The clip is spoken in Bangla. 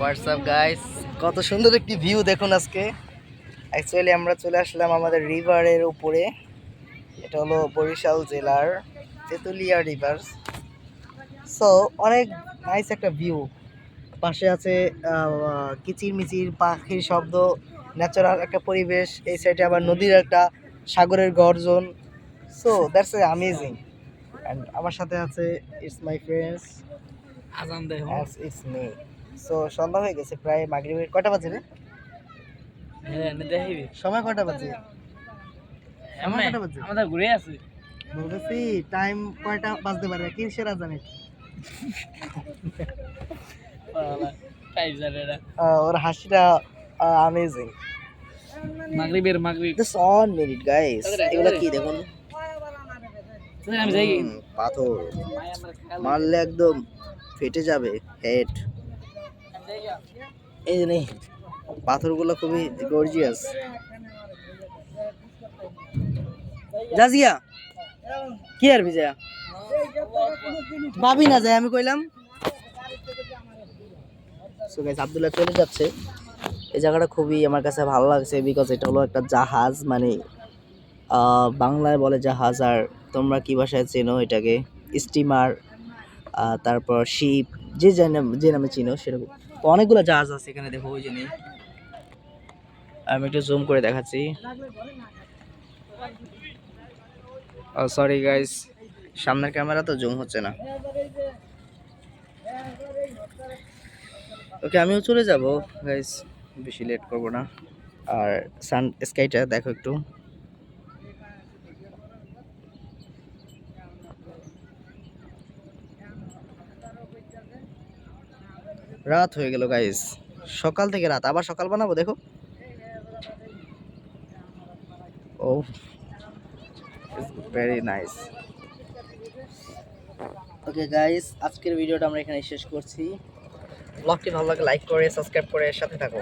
হোয়াটসঅ্যাপ গাইস কত সুন্দর একটি ভিউ দেখুন আজকে। অ্যাকচুয়ালি আমরা চলে আসলাম আমাদের রিভারের উপরে। এটা হলো বরিশাল জেলার তেঁতুলিয়া রিভার সো অনেক নাইস একটা ভিউ পাশে আছে আহ, কিচিরমিচির পাখির শব্দ ন্যাচারাল একটা পরিবেশ। এই সাইডে আবার নদীর একটা সাগরের গর্জন। So that's a amazing and আমার সাথে আছে it's my friends Azan as it's me so সন্ধ্যা হয়ে গেছে প্রায় মাগরিবের কটা বাজে রে? হ্যাঁ সময় কটা বাজে? সময় কটা বাজে? আমাদের ঘুরে আছে বলতেছি টাইম কয়টা বাজতে পারে? আজানে টাইপ জানে ওর হাসিটা অ্যামেজিং মাগরিবের মাগরিব। জাস্ট অন মিনিট গাইস এগুলো কি দেখুন? পাথর। মারলে একদম ফেটে যাবে হেড এই যে পাথরগুলো খুবই গর্জিয়াস জাজিয়া, কি আর বিজয়া? ভাবি না যায়, আমি কইলাম। সো গাইস আব্দুল্লাহ চলে যাচ্ছে। এই জায়গাটা খুবই আমার কাছে ভালো লাগছে বিকজ এটা হলো একটা জাহাজ মানে বাংলায় বলে জাহাজ, আর তোমরা কি ভাষায় চেনো এটাকে? স্টিমার তারপর শিপ যে যে নাম- যে নামে চিনো সেরকম। তো অনেকগুলো জাহাজ আছে এখানে, দেখো, ওই যে নেই। আমি একটু জুম করে দেখাচ্ছি। সরি গাইস সামনের ক্যামেরা তো জুম হচ্ছে না। ওকে আমিও চলে যাব গাইস বেশি লেট করব না। আর সান স্কাইটা দেখো একটু। রাত হয়ে গেল গাইস সকাল থেকে রাত আবার সকাল বানাবো দেখো। Oh very nice okay guys আজকের ভিডিওটা আমরা এখানে শেষ করছি। ব্লগটি ভালো লাগে লাইক করে সাবস্ক্রাইব করে সাথে থাকো।